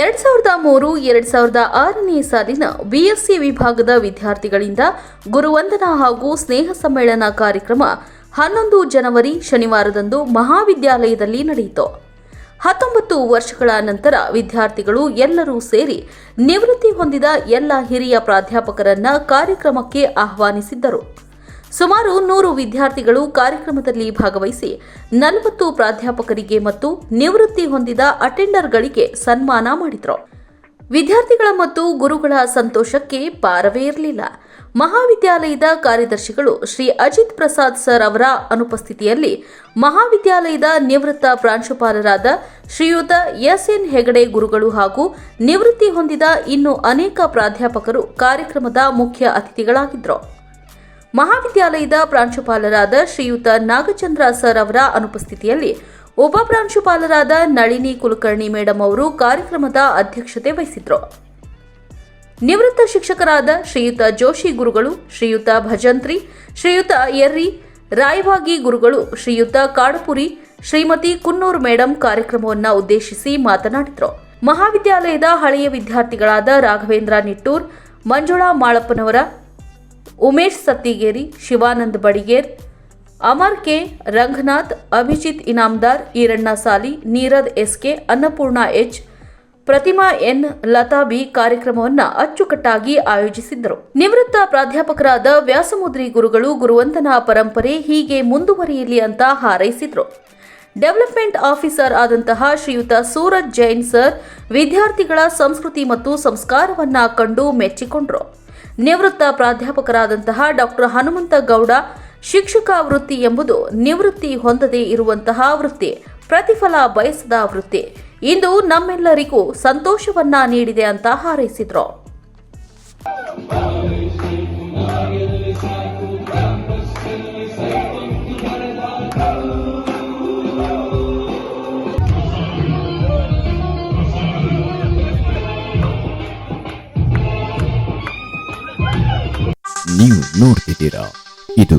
ಎರಡ್ ಸಾವಿರದ ಮೂರು, ಎರಡ್ ಸಾವಿರದ ಆರನೇ ಸಾಲಿನ ಬಿಎಸ್ಸಿ ವಿಭಾಗದ ವಿದ್ಯಾರ್ಥಿಗಳಿಂದ ಗುರುವಂದನಾ ಹಾಗೂ ಸ್ನೇಹ ಸಮ್ಮೇಳನ ಕಾರ್ಯಕ್ರಮ ಹನ್ನೊಂದು ಜನವರಿ ಶನಿವಾರದಂದು ಮಹಾವಿದ್ಯಾಲಯದಲ್ಲಿ ನಡೆಯಿತು. ಹತ್ತೊಂಬತ್ತು ವರ್ಷಗಳ ನಂತರ ವಿದ್ಯಾರ್ಥಿಗಳು ಎಲ್ಲರೂ ಸೇರಿ ನಿವೃತ್ತಿ ಹೊಂದಿದ ಎಲ್ಲ ಹಿರಿಯ ಪ್ರಾಧ್ಯಾಪಕರನ್ನ ಕಾರ್ಯಕ್ರಮಕ್ಕೆ ಆಹ್ವಾನಿಸಿದ್ದರು. ಸುಮಾರು ನೂರು ವಿದ್ಯಾರ್ಥಿಗಳು ಕಾರ್ಯಕ್ರಮದಲ್ಲಿ ಭಾಗವಹಿಸಿ ನಲವತ್ತು ಪ್ರಾಧ್ಯಾಪಕರಿಗೆ ಮತ್ತು ನಿವೃತ್ತಿ ಹೊಂದಿದ ಅಟೆಂಡರ್ಗಳಿಗೆ ಸನ್ಮಾನ ಮಾಡಿದರು. ವಿದ್ಯಾರ್ಥಿಗಳ ಮತ್ತು ಗುರುಗಳ ಸಂತೋಷಕ್ಕೆ ಪಾರವೇ ಇರಲಿಲ್ಲ. ಮಹಾವಿದ್ಯಾಲಯದ ಕಾರ್ಯದರ್ಶಿಗಳು ಶ್ರೀ ಅಜಿತ್ ಪ್ರಸಾದ್ ಸರ್ ಅವರ ಅನುಪಸ್ಥಿತಿಯಲ್ಲಿ ಮಹಾವಿದ್ಯಾಲಯದ ನಿವೃತ್ತ ಪ್ರಾಂಶುಪಾಲರಾದ ಶ್ರೀಯುತ ಎಸ್ ಎನ್ ಹೆಗಡೆ ಗುರುಗಳು ಹಾಗೂ ನಿವೃತ್ತಿ ಹೊಂದಿದ ಇನ್ನು ಅನೇಕ ಪ್ರಾಧ್ಯಾಪಕರು ಕಾರ್ಯಕ್ರಮದ ಮುಖ್ಯ ಅತಿಥಿಗಳಾಗಿದ್ದರು. ಮಹಾವಿದ್ಯಾಲಯದ ಪ್ರಾಂಶುಪಾಲರಾದ ಶ್ರೀಯುತ ನಾಗಚಂದ್ರ ಸರ್ ಅವರ ಅನುಪಸ್ಥಿತಿಯಲ್ಲಿ ಉಪ ಪ್ರಾಂಶುಪಾಲರಾದ ನಳಿನಿ ಕುಲಕರ್ಣಿ ಮೇಡಂ ಅವರು ಕಾರ್ಯಕ್ರಮದ ಅಧ್ಯಕ್ಷತೆ ವಹಿಸಿದ್ರು. ನಿವೃತ್ತ ಶಿಕ್ಷಕರಾದ ಶ್ರೀಯುತ ಜೋಶಿ ಗುರುಗಳು, ಶ್ರೀಯುತ ಭಜಂತ್ರಿ, ಶ್ರೀಯುತ ಎರ್ರಿ ರಾಯವಾಗಿ ಗುರುಗಳು, ಶ್ರೀಯುತ ಕಾಡಪುರಿ, ಶ್ರೀಮತಿ ಕುನ್ನೂರು ಮೇಡಂ ಕಾರ್ಯಕ್ರಮವನ್ನು ಉದ್ದೇಶಿಸಿ ಮಾತನಾಡಿದರು. ಮಹಾವಿದ್ಯಾಲಯದ ಹಳೆಯ ವಿದ್ಯಾರ್ಥಿಗಳಾದ Raghavendra Nittur, Manjula Malappanavar, Umesh Sattigeri, Shivanand Badiger Amar K. Ranganath, Abhijit Inamdar, Iranna Sali Nirad S K, Annapurna H. Pratima N. Lata B ಕಾರ್ಯಕ್ರಮವನ್ನು ಅಚ್ಚುಕಟ್ಟಾಗಿ ಆಯೋಜಿಸಿದ್ದರು. ನಿವೃತ್ತ ಪ್ರಾಧ್ಯಾಪಕರಾದ ವ್ಯಾಸಮುದ್ರಿ ಗುರುಗಳು ಗುರುವಂತನ ಪರಂಪರೆ ಹೀಗೆ ಮುಂದುವರಿಯಲಿ ಅಂತ ಹಾರೈಸಿದರು. ಡೆವಲಪ್ಮೆಂಟ್ ಆಫೀಸರ್ ಆದಂತಹ ಶ್ರೀಯುತ ಸೂರಜ್ ಜೈನ್ ಸರ್ ವಿದ್ಯಾರ್ಥಿಗಳ ಸಂಸ್ಕೃತಿ ಮತ್ತು ಸಂಸ್ಕಾರವನ್ನು ಕಂಡು ಮೆಚ್ಚಿಕೊಂಡರು. ನಿವೃತ್ತ ಪ್ರಾಧ್ಯಾಪಕರಾದಂತಹ ಡಾಕ್ಟರ್ ಹನುಮಂತ ಗೌಡ ಶಿಕ್ಷಕ ವೃತ್ತಿ ಎಂಬುದು ನಿವೃತ್ತಿ ಹೊಂದದೇ ಇರುವಂತಹ ವೃತ್ತಿ, ಪ್ರತಿಫಲ ಬಯಸದ ವೃತ್ತಿ. ಇಂದು ನಮ್ಮೆಲ್ಲರಿಗೂ ಸಂತೋಷವನ್ನ ನೀಡಿದೆ ಅಂತ ಹಾರೈಸಿದ್ರು. ನೀವು ನೋಡ್ತಿದ್ದೀರಾ, ಇದು